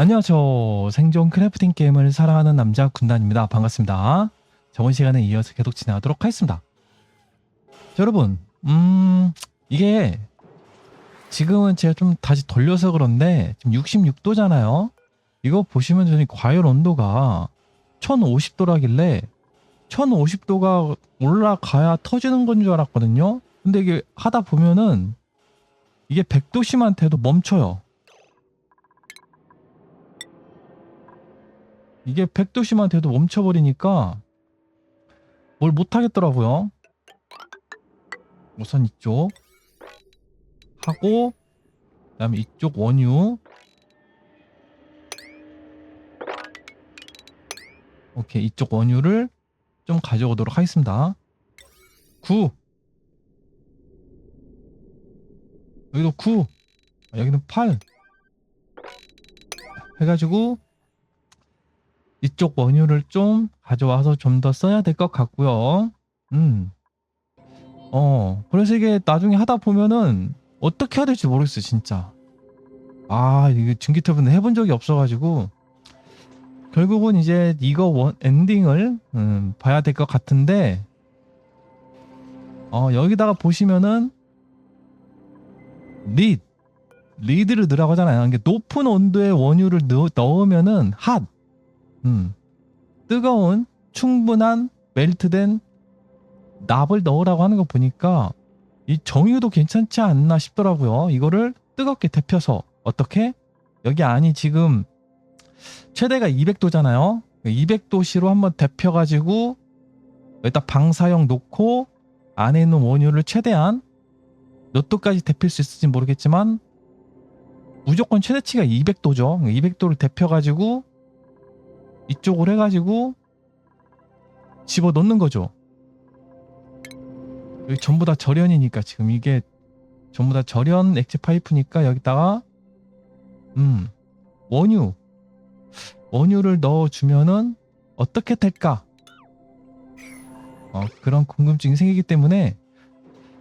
안녕하세요. 생존 크래프팅 게임을 사랑하는 남자 군단입니다. 반갑습니다. 저번 시간에 이어서 계속 진행하도록 하겠습니다. 자, 여러분, 음, 이게 지금은 제가 좀 다시 돌려서 그런데 지금 66도잖아요. 이거 보시면 저는 과열 온도가 1050도라길래 1050도가 올라가야 터지는 건 줄 알았거든요. 근데 이게 하다 보면은 이게 100도씨한테도 멈춰요. 이게 100도씨만 돼도 멈춰버리니까 뭘 못하겠더라고요. 우선 이쪽 하고 그 다음에 이쪽 원유 오케이 이쪽 원유를 좀 가져오도록 하겠습니다. 9 여기도 9 여기는 8 해가지고 이쪽 원유를 좀 가져와서 좀 더 써야 될 것 같고요. 음. 어, 그래서 이게 나중에 하다 보면은 어떻게 해야 될지 모르겠어요, 진짜. 아, 이거 증기터분은 해본 적이 없어가지고 결국은 이제 이거 원 엔딩을 음, 봐야 될 것 같은데 어, 여기다가 보시면은 리드 리드를 넣으라고 하잖아요. 이게 높은 온도의 원유를 넣, 넣으면은 핫 음, 뜨거운 충분한 멜트된 납을 넣으라고 하는 거 보니까 이 정유도 괜찮지 않나 싶더라고요. 이거를 뜨겁게 데펴서 어떻게? 여기 안이 지금 최대가 200도잖아요. 200도씨로 한번 데펴가지고 여기다 방사형 놓고 안에 있는 원유를 최대한 몇 도까지 데필 수 있을지 모르겠지만 무조건 최대치가 200도죠. 200도를 데펴가지고 이쪽으로 해가지고 집어 넣는 거죠. 여기 전부 다 절연이니까 지금 이게 전부 다 절연 액체 파이프니까 여기다가 음 원유 원유를 넣어주면은 어떻게 될까? 어, 그런 궁금증이 생기기 때문에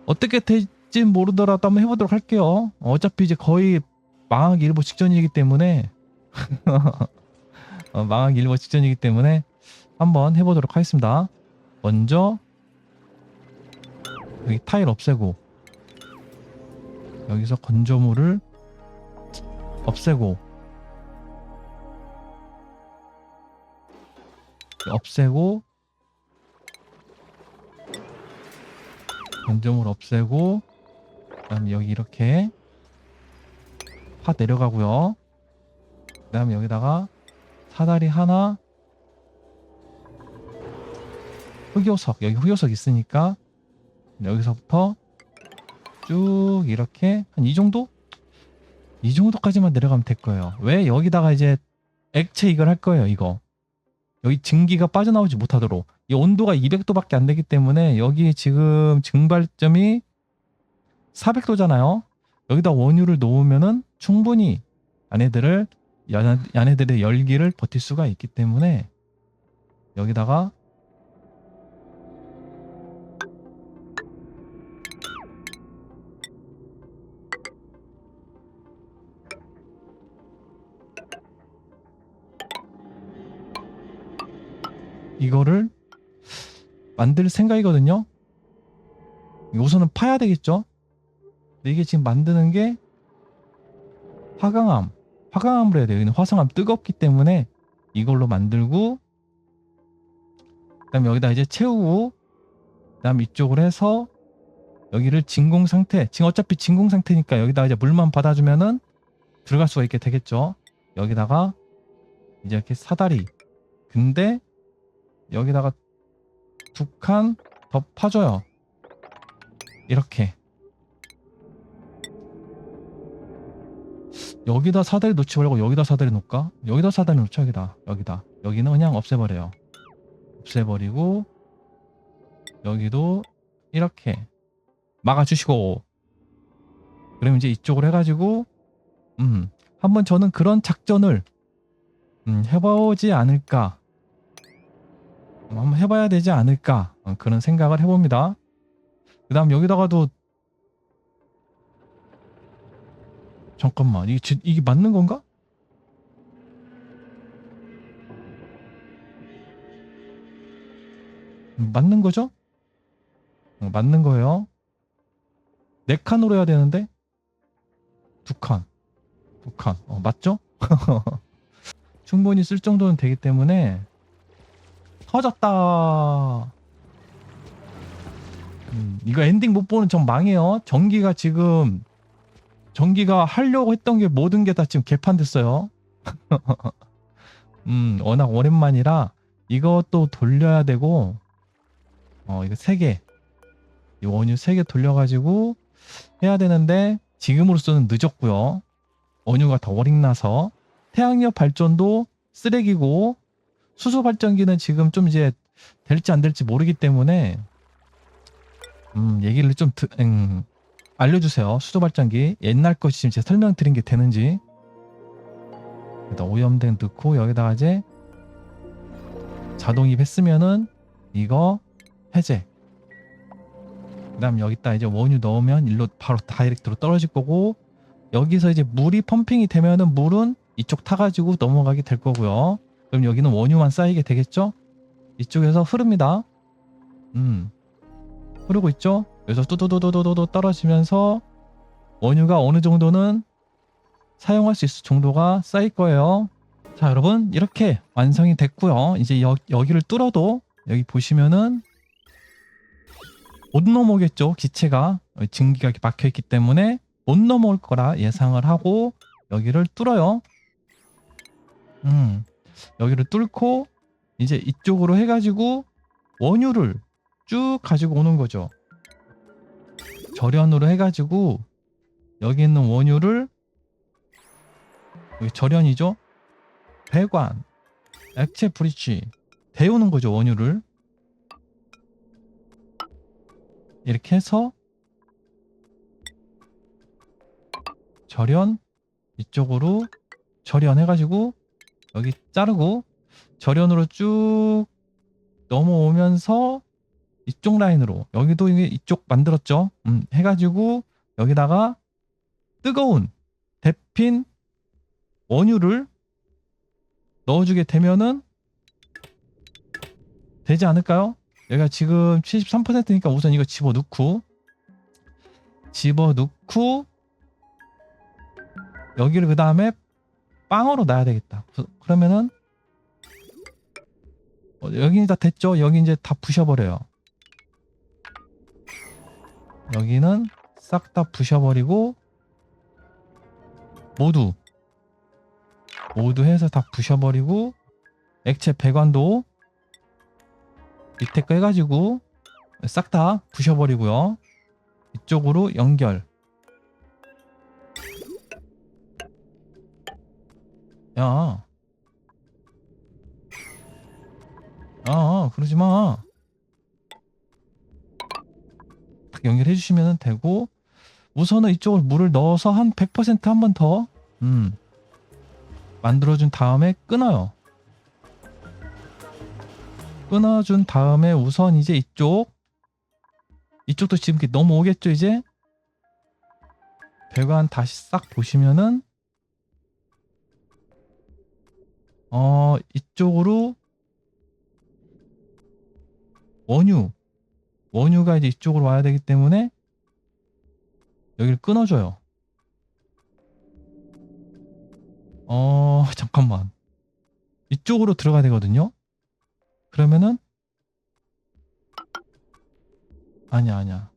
어떻게 될지 모르더라도 한번 해보도록 할게요. 어차피 이제 거의 망하기 일보 직전이기 때문에 어, 망하기 일보 직전이기 때문에 한번 해보도록 하겠습니다. 먼저 여기 타일 없애고 여기서 건조물을 없애고 없애고 건조물 없애고 그 다음에 여기 이렇게 파 내려가고요. 그 다음에 여기다가 사다리 하나 흑요석 여기 흑요석 있으니까 여기서부터 쭉 이렇게 한 이 정도? 이 정도까지만 내려가면 될 거예요. 왜 여기다가 이제 액체 이걸 할 거예요, 이거. 여기 증기가 빠져나오지 못하도록. 이 온도가 200도밖에 안 되기 때문에 여기 지금 증발점이 400도잖아요. 여기다 원유를 놓으면은 충분히 안에들을 연- 안에들의 열기를 버틸 수가 있기 때문에 여기다가 이거를 만들 생각이거든요. 우선은 파야 되겠죠. 근데 이게 지금 만드는 게 화강암, 화강암으로 해야 돼요. 여기는 화성암 뜨겁기 때문에 이걸로 만들고 그다음 여기다 이제 채우고 그다음 이쪽으로 해서 여기를 진공 상태. 지금 어차피 진공 상태니까 여기다 이제 물만 받아주면은 들어갈 수가 있게 되겠죠. 여기다가 이제 이렇게 사다리. 근데 여기다가 두 칸 더 파줘요. 이렇게. 여기다 사다리 놓지 말고 여기다 사다리 놓을까? 여기다 사다리 놓자 여기다. 여기다. 여기는 그냥 없애버려요. 없애버리고 여기도 이렇게 막아주시고 그러면 이제 이쪽으로 해가지고 음 한번 저는 그런 작전을 음, 해보지 않을까 음, 한번 해봐야 되지 않을까 어, 그런 생각을 해봅니다. 그 다음 여기다가도 잠깐만 이게 이게 맞는 건가? 음, 맞는 거죠? 어, 맞는 거예요. 네 칸으로 해야 되는데 두 칸, 두 칸. 어, 맞죠? 충분히 쓸 정도는 되기 때문에 터졌다. 음, 이거 엔딩 못 보는 전 망해요. 전기가 지금 전기가 하려고 했던 게 모든 게 다 지금 개판됐어요. 음, 워낙 오랜만이라 이것도 돌려야 되고 어, 이거 세 개. 이 원유 세 개 돌려가지고 해야 되는데 지금으로서는 늦었고요. 원유가 더 어린나서 태양력 발전도 쓰레기고 수소 발전기는 지금 좀 이제 될지 안 될지 모르기 때문에 음, 얘기를 좀 드, 음, 알려주세요. 수소 발전기 옛날 것이 지금 제가 설명드린 게 되는지. 여기다 오염된 넣고 여기다가 이제 자동입 했으면은 이거 해제. 그 다음 여기다 이제 원유 넣으면 일로 바로 다이렉트로 떨어질 거고 여기서 이제 물이 펌핑이 되면은 물은 이쪽 타가지고 넘어가게 될 거고요. 그럼 여기는 원유만 쌓이게 되겠죠? 이쪽에서 흐릅니다. 음. 흐르고 있죠 여기서 뚜두두두두두 떨어지면서 원유가 어느 정도는 사용할 수 있을 정도가 쌓일 거예요. 자 여러분 이렇게 완성이 됐고요. 이제 여, 여기를 뚫어도 여기 보시면은 못 넘어오겠죠? 기체가 증기가 이렇게 막혀 있기 때문에 못 넘어올 거라 예상을 하고 여기를 뚫어요. 음 여기를 뚫고 이제 이쪽으로 해가지고 원유를 쭉 가지고 오는 거죠 절연으로 해가지고 여기 있는 원유를 여기 절연이죠? 배관 액체 브릿지 데우는 거죠 원유를. 이렇게 해서 절연 이쪽으로 절연 해가지고 여기 자르고 절연으로 쭉 넘어오면서 이쪽 라인으로 여기도 이게 이쪽 만들었죠 음, 해가지고 여기다가 뜨거운 데핀 원유를 넣어주게 되면은 되지 않을까요? 여기가 지금 73%니까 우선 이거 집어넣고 집어넣고 여기를 그 다음에 빵으로 놔야 되겠다. 그- 그러면은 어, 여기 다 됐죠? 여기 이제 다 부셔버려요. 여기는 싹 다 부셔버리고 모두 모두 해서 다 부셔버리고 액체 배관도 밑에 거 해가지고 싹 다 부셔버리고요. 이쪽으로 연결. 야. 아, 그러지 마. 딱 연결해 주시면 되고 우선은 이쪽을 물을 넣어서 한 100%한 번 더 음. 만들어준 다음에 끊어요. 끊어준 다음에 우선 이제 이쪽 이쪽도 지금 넘어오겠죠 이제 배관 다시 싹 보시면은 어 이쪽으로 원유 원유가 이제 이쪽으로 와야 되기 때문에 여기를 끊어줘요. 어 잠깐만. 이쪽으로 들어가야 되거든요? 그러면은 아니야 아니야.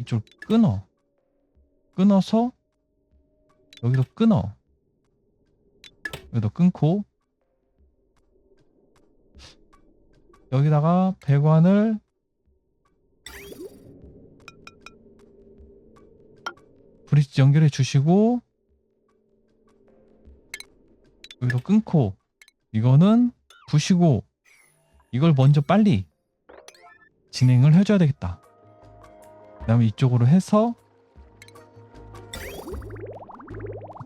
이쪽 끊어. 끊어서 여기도 끊어. 여기도 끊고. 여기다가 배관을 연결해 주시고 여기도 끊고 이거는 부시고 이걸 먼저 빨리 진행을 해줘야 되겠다. 그 다음에 이쪽으로 해서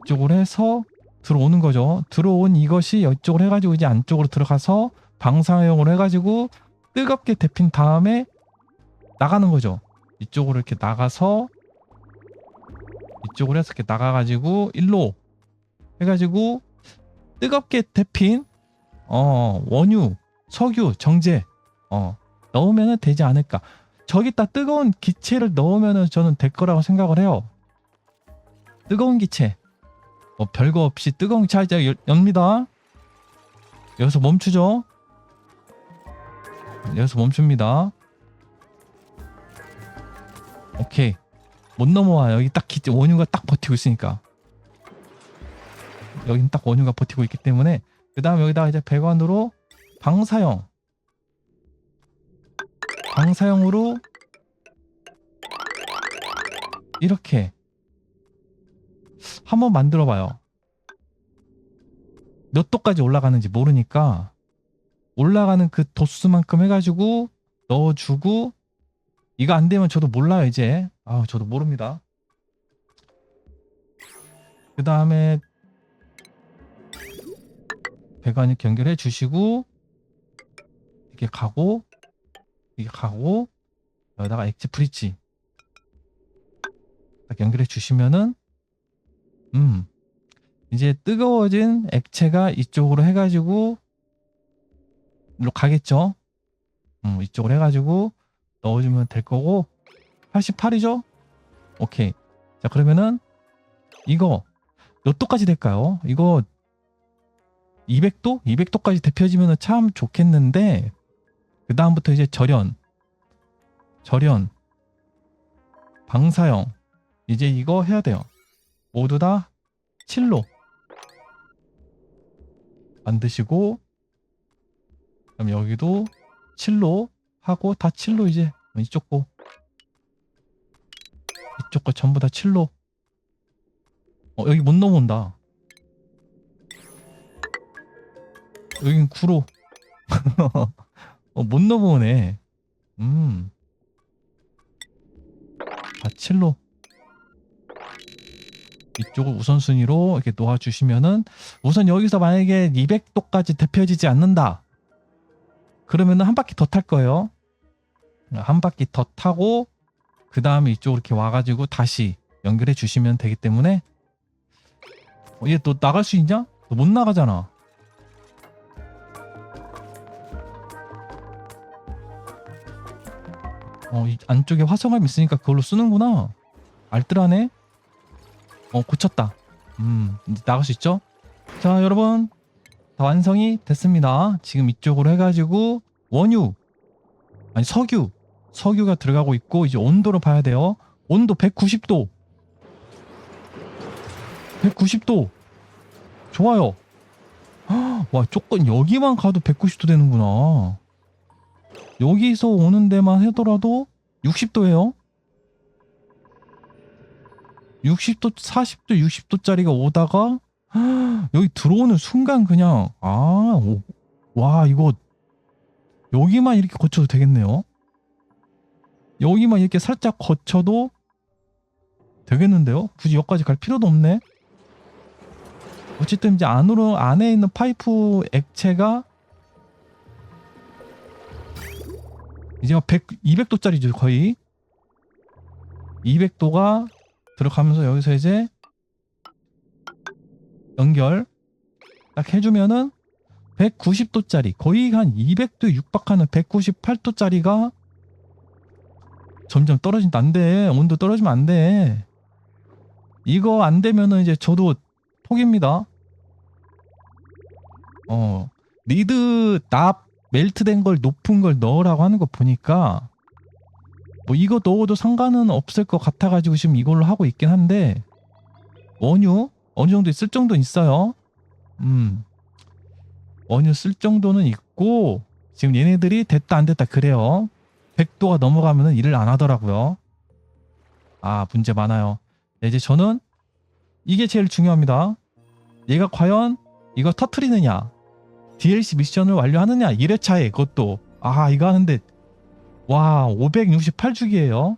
이쪽으로 해서 들어오는 거죠. 들어온 이것이 이쪽으로 해가지고 이제 안쪽으로 들어가서 방사형으로 해가지고 뜨겁게 데핀 다음에 나가는 거죠. 이쪽으로 이렇게 나가서 이쪽으로 해서 이렇게 나가가지고 일로 해가지고 뜨겁게 데핀 어 원유 석유 정제 어 넣으면 되지 않을까. 저기다 뜨거운 기체를 넣으면 저는 될 거라고 생각을 해요. 뜨거운 기체. 뭐 별거 없이 뜨거운 자 이제 열- 엽니다. 여기서 멈추죠. 여기서 멈춥니다. 오케이. 못 넘어와. 여기 딱 원유가 딱 버티고 있으니까. 여긴 딱 원유가 버티고 있기 때문에 그 다음 여기다가 이제 배관으로 방사형 방사형으로 이렇게 한번 만들어 봐요. 몇 도까지 올라가는지 모르니까 올라가는 그 도수만큼 해가지고 넣어주고 이거 안 되면 저도 몰라요 이제 아 저도 모릅니다. 그 다음에 배관 이렇게 연결해 주시고 이렇게 가고 이게 가고 여기다가 액체 프리치 딱 연결해 주시면은 음 이제 뜨거워진 액체가 이쪽으로 해가지고 일로 가겠죠 음 이쪽으로 해가지고 넣어주면 될 거고 88이죠? 오케이. 자 그러면은 이거 몇 도까지 될까요? 이거 200도? 200도까지 데펴지면 참 좋겠는데 그 다음부터 이제 절연, 절연, 방사형. 이제 이거 해야 돼요. 모두 다 7로. 만드시고 그럼 여기도 7로 하고 다 7로 이제 이쪽 거 이쪽 거 전부 다 7로 어 여기 못 넘어온다. 여긴 9로 어, 못 넘어오네. 음. 아, 7로. 이쪽을 우선순위로 이렇게 놓아주시면은 우선 여기서 만약에 200도까지 데펴지지 않는다. 그러면은 한 바퀴 더 탈 거예요. 한 바퀴 더 타고 그 다음에 이쪽으로 이렇게 와가지고 다시 연결해 주시면 되기 때문에 어, 얘또 나갈 수 있냐? 너 못 나가잖아. 어, 이 안쪽에 화성암 있으니까 그걸로 쓰는구나. 알뜰하네. 어, 고쳤다. 음, 이제 나갈 수 있죠? 자, 여러분. 다 완성이 됐습니다. 지금 이쪽으로 해가지고 원유, 아니 석유, 석유가 들어가고 있고 이제 온도를 봐야 돼요. 온도 190도. 190도. 좋아요. 헉, 와, 조금 여기만 가도 190도 되는구나. 여기서 오는 데만 하더라도 60도예요. 60도, 40도, 60도짜리가 오다가 헉, 여기 들어오는 순간 그냥 아, 오, 와 이거 여기만 이렇게 거쳐도 되겠네요. 여기만 이렇게 살짝 거쳐도 되겠는데요? 굳이 여기까지 갈 필요도 없네. 어쨌든 이제 안으로 안에 있는 파이프 액체가 이제 100, 200도짜리죠 거의 200도가 들어가면서 여기서 이제 연결 딱 해주면은 190도짜리 거의 한 200도 육박하는 198도짜리가 점점 떨어진다 안 돼 온도 떨어지면 안 돼 이거 안 되면은 이제 저도 포기입니다 어 리드 납 멜트된 걸 높은 걸 넣으라고 하는 거 보니까 뭐 이거 넣어도 상관은 없을 것 같아가지고 지금 이걸로 하고 있긴 한데 원유 어느 정도 있을 정도는 있어요. 음 원유 쓸 정도는 있고 지금 얘네들이 됐다 안 됐다 그래요. 100도가 넘어가면은 일을 안 하더라고요. 아 문제 많아요. 네, 이제 저는 이게 제일 중요합니다. 얘가 과연 이거 터트리느냐 DLC 미션을 완료하느냐 1회차에 그것도. 아 이거 하는데 와 568주기예요.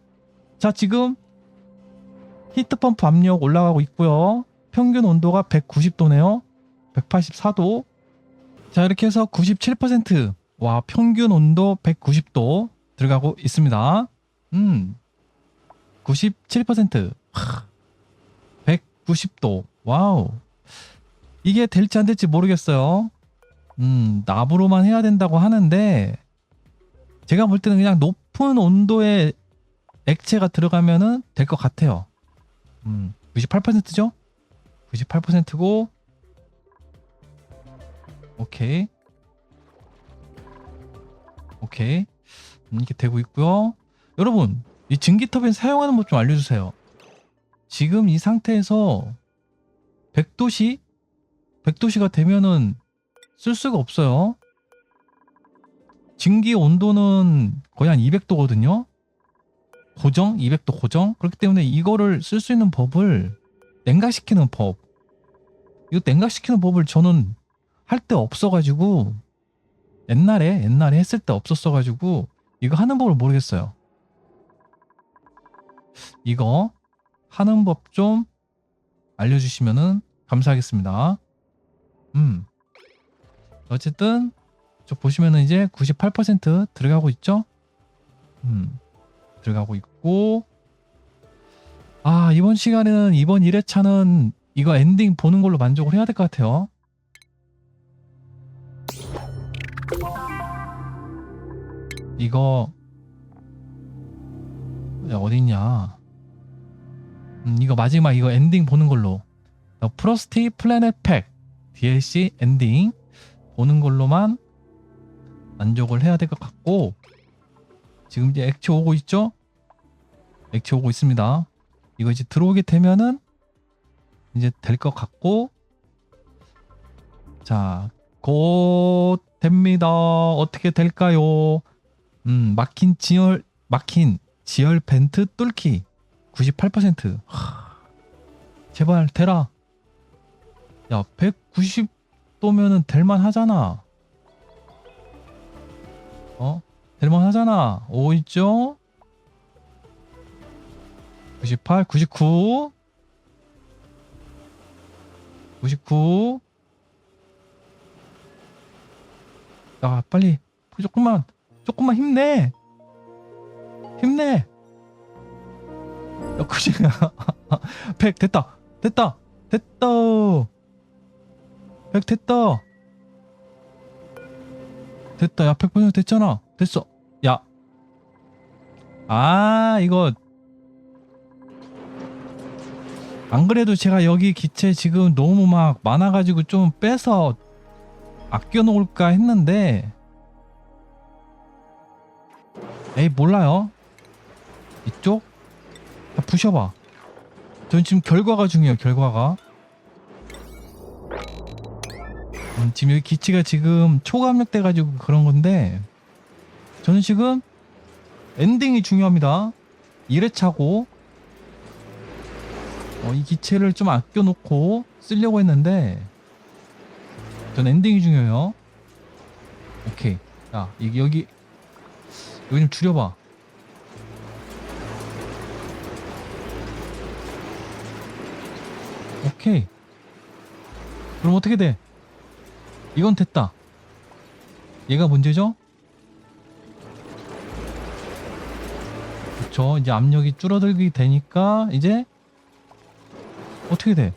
자 지금 히트펌프 압력 올라가고 있고요. 평균 온도가 190도네요. 184도. 자 이렇게 해서 97%와 평균 온도 190도 들어가고 있습니다. 음 97% 하, 190도. 와우. 이게 될지 안 될지 모르겠어요. 음, 납으로만 해야 된다고 하는데 제가 볼 때는 그냥 높은 온도의 액체가 들어가면은 될 것 같아요. 음, 98%죠? 98%고. 오케이. 오케이. 음, 이렇게 되고 있고요. 여러분 이 증기 터빈 사용하는 법 좀 알려주세요. 지금 이 상태에서 100도씨 100도씨가 되면은 쓸 수가 없어요. 증기 온도는 거의 한 200도거든요. 고정 200도 고정 그렇기 때문에 이거를 쓸 수 있는 법을 냉각시키는 법 이거 냉각시키는 법을 저는 할 때 없어가지고 옛날에 옛날에 했을 때 없었어가지고 이거 하는 법을 모르겠어요. 이거 하는 법 좀 알려주시면은 감사하겠습니다. 음. 어쨌든 저 보시면은 이제 98% 들어가고 있죠? 음. 들어가고 있고. 아 이번 시간은 이번 1회차는 이거 엔딩 보는 걸로 만족을 해야 될 것 같아요 이거 야, 어딨냐 음, 이거 마지막 이거 엔딩 보는 걸로 더 프로스티 플래닛 팩 DLC 엔딩 보는 걸로만 만족을 해야 될 것 같고 지금 이제 액체 오고 있죠? 액체 오고 있습니다. 이거 이제 들어오게 되면은 이제 될 것 같고 자, 곧 됩니다. 어떻게 될까요? 음, 막힌 지열 막힌 지열 벤트 뚫기 98%. 하, 제발 되라. 야, 190도면은 될만 하잖아. 어? 될만 하잖아. 오 있죠? 98, 99, 99. 야, 빨리 조금만, 조금만 힘내. 힘내. 야, 그지? 100 됐다, 됐다, 됐다. 100 됐다. 됐다. 야, 100% 됐잖아. 됐어. 야. 아, 이거 안 그래도 제가 여기 기체 지금 너무 막 많아가지고 좀 빼서 아껴 놓을까 했는데 에이 몰라요. 이쪽? 다 부셔봐. 전 지금 결과가 중요해요 결과가. 음, 지금 여기 기체가 지금 초감력 돼가지고 그런 건데 저는 지금 엔딩이 중요합니다. 1회차고 어, 이 기체를 좀 아껴놓고 쓰려고 했는데 전 엔딩이 중요해요. 오케이. 야 이게 여기 여기 좀 줄여봐. 오케이. 그럼 어떻게 돼? 이건 됐다. 얘가 문제죠? 그쵸. 이제 압력이 줄어들게 되니까 이제 어떻게 돼?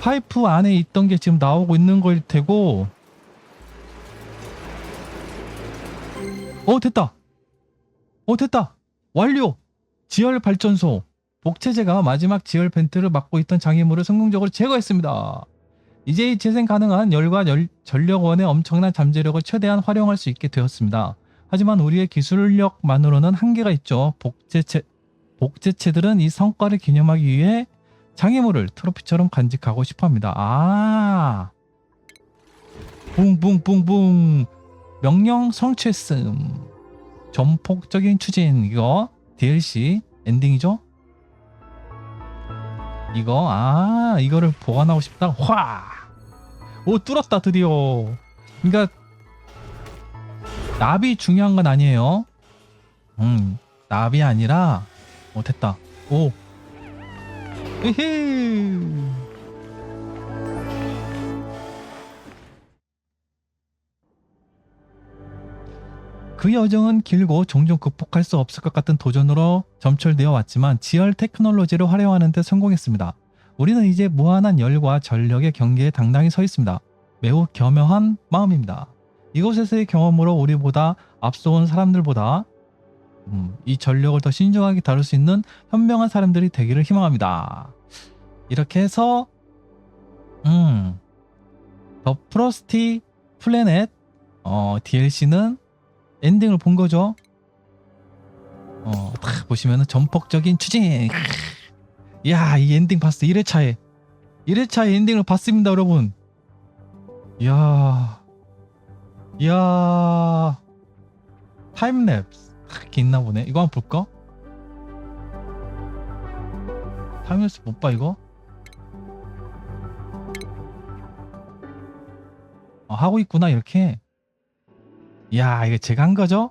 파이프 안에 있던 게 지금 나오고 있는 거일 테고 어 됐다. 어 됐다. 완료. 지열 발전소. 복체제가 마지막 지열 벤트를 막고 있던 장애물을 성공적으로 제거했습니다. 이제 이 재생 가능한 열과 열, 전력원의 엄청난 잠재력을 최대한 활용할 수 있게 되었습니다. 하지만 우리의 기술력만으로는 한계가 있죠. 복제체 복제체들은 이 성과를 기념하기 위해 장애물을 트로피처럼 간직하고 싶어 합니다. 아. 붕붕붕붕. 명령 성취했음. 전폭적인 추진. 이거 DLC 엔딩이죠? 이거 아, 이거를 보관하고 싶다. 화. 오, 뚫었다 드디어. 그러니까 납이 중요한 건 아니에요. 음, 납이 아니라 어 됐다 오 에헤 그 여정은 길고 종종 극복할 수 없을 것 같은 도전으로 점철되어 왔지만 지열 테크놀로지를 활용하는 데 성공했습니다. 우리는 이제 무한한 열과 전력의 경계에 당당히 서 있습니다. 매우 겸허한 마음입니다. 이곳에서의 경험으로 우리보다 앞서온 사람들보다 음, 이 전력을 더 신중하게 다룰 수 있는 현명한 사람들이 되기를 희망합니다. 이렇게 해서 음, 더 프로스티 플래넷 어, DLC는 엔딩을 본 거죠. 어, 딱 보시면은 전폭적인 추진. 이야, 이 엔딩 봤어. 1회차에. 1회차에 엔딩을 봤습니다, 여러분. 이야. 이야. 타임랩스. 이렇게 있나 보네. 이거 한번 볼까? 타임랩스 못 봐, 이거? 어, 하고 있구나, 이렇게. 이야, 이거 제가 한 거죠?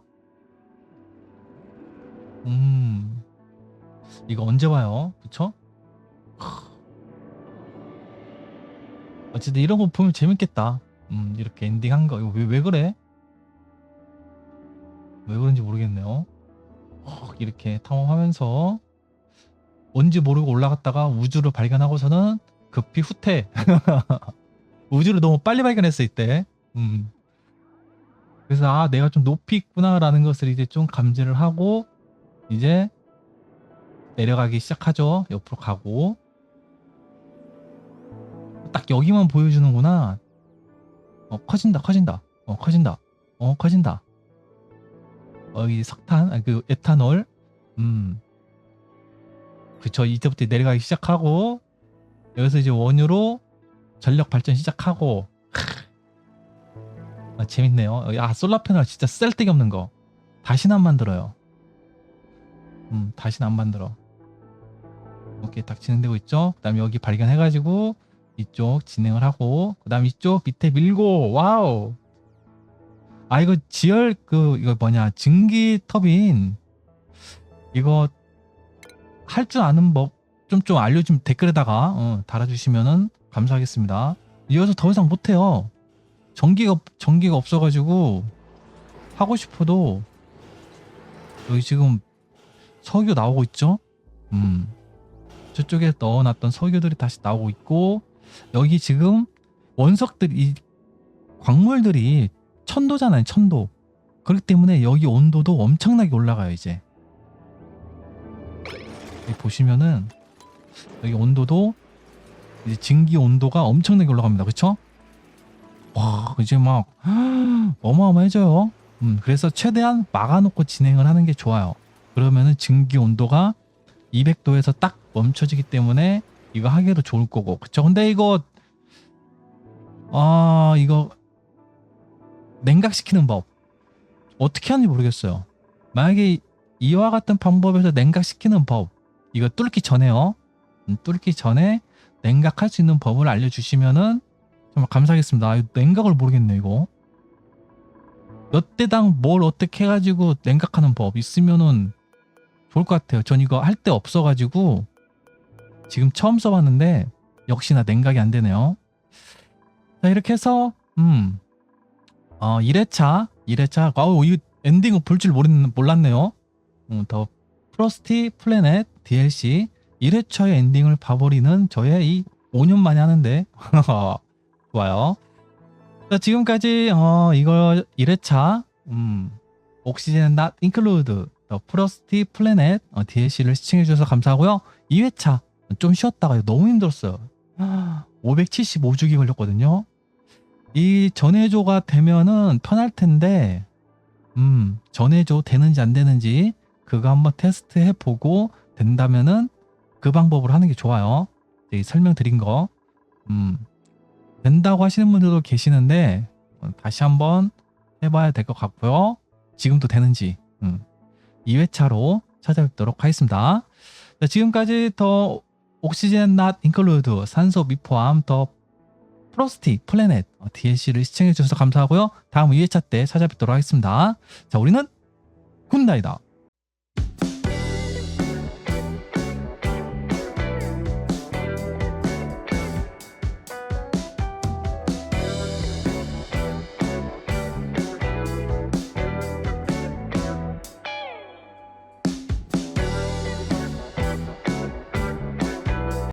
음. 이거 언제 봐요? 그쵸? 어쨌든 이런 거 보면 재밌겠다. 음, 이렇게 엔딩 한 거. 이거 왜, 왜 그래? 왜 그런지 모르겠네요. 헉, 이렇게 탐험하면서 뭔지 모르고 올라갔다가 우주를 발견하고서는 급히 후퇴. 우주를 너무 빨리 발견했어, 이때. 음. 그래서 아, 내가 좀 높이 있구나라는 것을 이제 좀 감지를 하고 이제 내려가기 시작하죠. 옆으로 가고 딱 여기만 보여주는구나. 어 커진다, 커진다, 어 커진다, 어 커진다. 어, 이 석탄, 아니, 그 에탄올, 음, 그쵸. 이때부터 내려가기 시작하고 여기서 이제 원유로 전력 발전 시작하고. 아, 재밌네요. 야 솔라 패널 진짜 쓸데기 없는 거 다시는 안 만들어요. 음, 다시는 안 만들어. 이렇게 딱 진행되고 있죠. 그다음 여기 발견해가지고 이쪽 진행을 하고 그다음 이쪽 밑에 밀고 와우. 아 이거 지열 그 이거 뭐냐 증기 터빈 이거 할 줄 아는 법 좀좀 알려주면 댓글에다가 어, 달아주시면은 감사하겠습니다. 이어서 더 이상 못해요. 전기가 없- 전기가 없어가지고 하고 싶어도 여기 지금 석유 나오고 있죠? 음. 저쪽에 넣어놨던 석유들이 다시 나오고 있고 여기 지금 원석들 이 광물들이 천도잖아요 천도 그렇기 때문에 여기 온도도 엄청나게 올라가요 이제 여기 보시면은 여기 온도도 이제 증기 온도가 엄청나게 올라갑니다 그쵸? 와 이제 막 어마어마해져요. 음, 그래서 최대한 막아놓고 진행을 하는 게 좋아요. 그러면은 증기 온도가 200도에서 딱 멈춰지기 때문에 이거 하기도 좋을 거고. 그쵸? 근데 이거 아 이거 냉각시키는 법. 어떻게 하는지 모르겠어요. 만약에 이와 같은 방법에서 냉각시키는 법 이거 뚫기 전에요. 음, 뚫기 전에 냉각할 수 있는 법을 알려주시면은 정말 감사하겠습니다 아, 냉각을 모르겠네 이거 몇 대당 뭘 어떻게 해가지고 냉각하는 법 있으면은 좋을 것 같아요. 전 이거 할 때 없어가지고 지금 처음 써봤는데 역시나 냉각이 안 되네요. 자 이렇게 해서 음, 어 1회차 1회차 아우 이 엔딩을 볼줄 몰랐네요. 음, 더 프로스티 플래넷 DLC 1회차의 엔딩을 봐버리는 저의 이 5년 만에 하는데 좋아요. 자 지금까지 어 이거 1회차 음 옥시젠 낫 인클루드 더 프로스티 플래넷 어, DLC를 시청해 주셔서 감사하고요. 2회차 좀 쉬었다가 너무 힘들었어요. 575주기 걸렸거든요. 이 전해조가 되면은 편할 텐데, 음, 전해조 되는지 안 되는지 그거 한번 테스트 해 보고 된다면은 그 방법으로 하는 게 좋아요. 이 설명드린 거, 음, 된다고 하시는 분들도 계시는데 어, 다시 한번 해봐야 될 것 같고요. 지금도 되는지. 음. 2회차로 찾아뵙도록 하겠습니다. 자, 지금까지 더 옥시젠 낫 인클루드 산소 미포함 더 프로스티 플래넷 어, DLC를 시청해 주셔서 감사하고요. 다음 2회차 때 찾아뵙도록 하겠습니다. 자, 우리는 굿나이다.